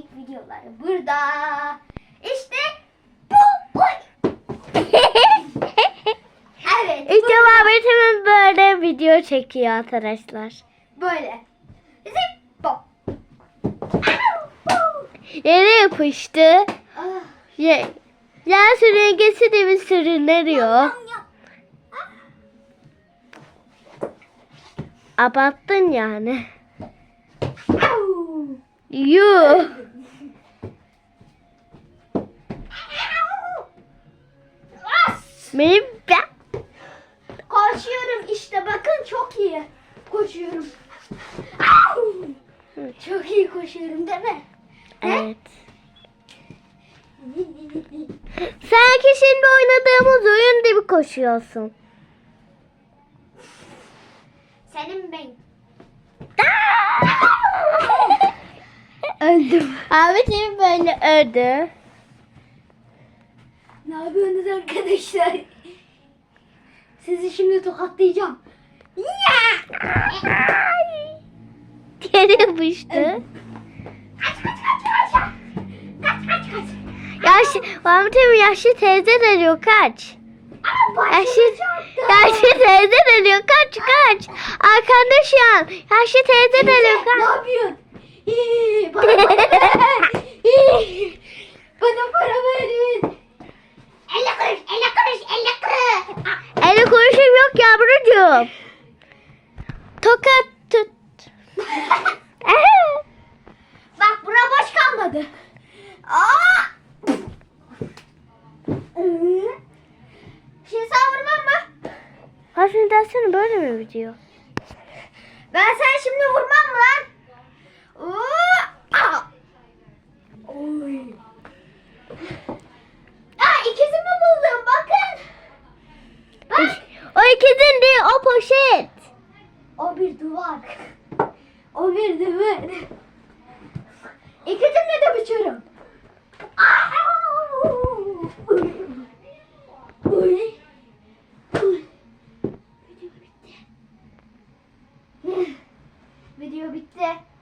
videoları burada. İşte bu. Evet. İşte Muhammed'imin böyle video çekiyor arkadaşlar. Böyle. Zippo. Yere yapıştı. Ah. Ye Yer sürüngesi de bir sürüneriyor. Abarttın yani. Au. Yuh. Ben. Koşuyorum işte bakın çok iyi. Koşuyorum. Çok iyi koşuyorum değil mi? Evet. Sanki şimdi oynadığımız oyun gibi koşuyorsun. Senin ben. Öldüm. Abi seni böyle öldü. Ne yapıyorsunuz arkadaşlar? Sizi şimdi tokatlayacağım. Ya! Yere yapıştı. Kaç kaç kaç kaç. Kaç kaç kaç. Yaşlı, Mahmut yaşlı teyze de diyor kaç. Ama Yaşlı, çarptı. yaşlı teyze de diyor kaç kaç. Arkanda şu an. Yaşlı teyze de diyor Ne kaç. yapıyorsun? Yok yavrucuğum. Tokat tut. Bak bura boş kalmadı. Aa! Şimdi sen vurmam mı? Aslında dersene böyle mi video? Ben sen şimdi vurmam mı lan? kedin değil o poşet. O bir duvar. O bir duvar. İki İkidimle de biçiyorum. Video bitti.